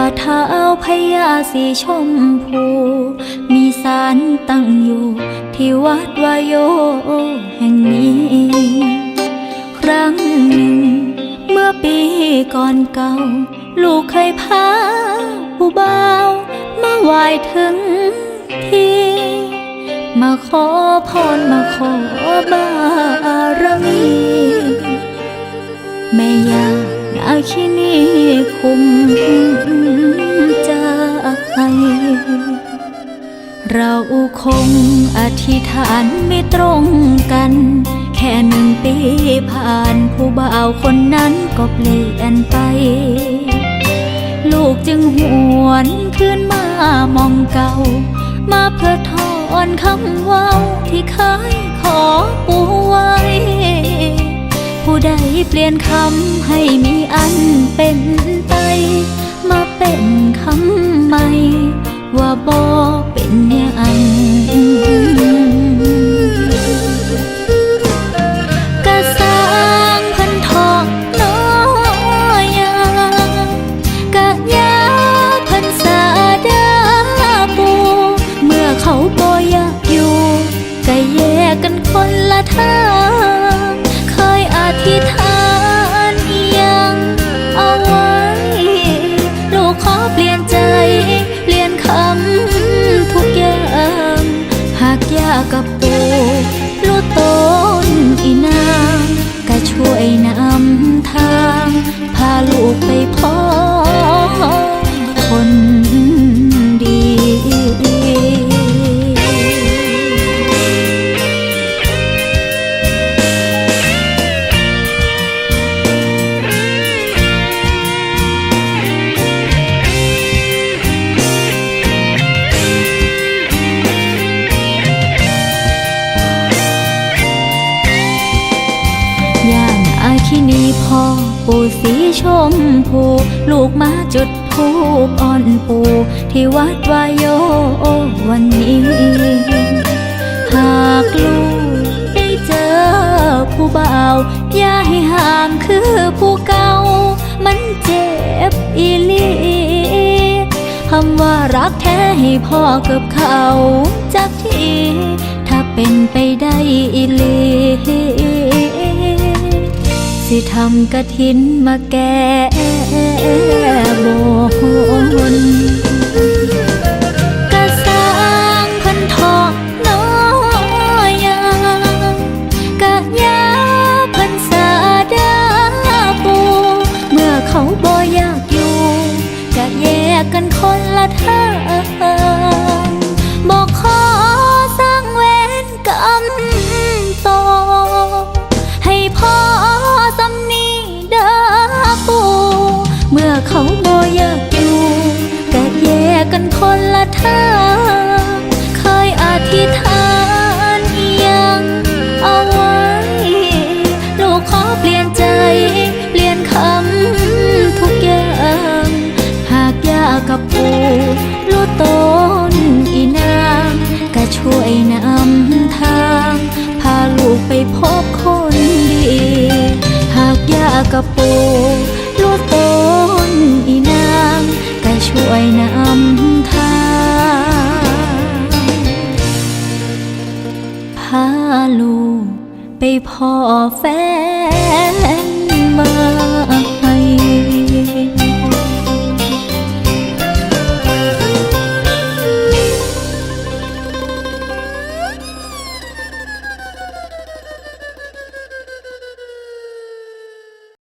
าเท้าพญาสีชมพู มีสารตั้งอยู่ ที่วัดวายโยแห่งนี้ ครั้งหนึ่ง เมื่อปีก่อนเก่า ลูกเคยพาผู้บ่าวมาไหว้ถึงที่ มาขอพรมาขอบารมีแม่ยานาคินีคุม คงอธิษฐานไม่ตรงกัน แค่หนึ่งปีผ่านผู้บ่าวคนนั้นก็เปลี่ยนไป ลูกจึงหวนขึ้นมามองเก่า มาเพื่อทอนคำว่าที่เคยขอปูไว้ ผู้ใดเปลี่ยนคำให้มีอันเป็นไป มาเป็นคำใหม่ ว่าบ่เป็น คนละทาง ปู่สีชมพู ลูกมาจุดทูปอ่อนปู่ ที่วัดวายโยวันนี้ หากลูกได้เจอผู้บ่าวอย่าให้ห่างคือผู้เก่า มันเจ็บอีลีคำว่ารักแท้ให้พ่อกับเขาจากทีถ้าเป็นไปได้อีลี สิทำกะทินมาแก้บน เขาบ่อยากอยู่ก็แยกกันคนละทางเคยอธิษฐานยังเอาไว้ ลูกขอเปลี่ยนใจ เปลี่ยนคำทุกอย่าง หากยากกับปูรู้ตนอีนางก็ช่วยนำทาง พาลูกไปพบคนดี หากยากกับปู นำทางพาลูกไปพ่อแฟน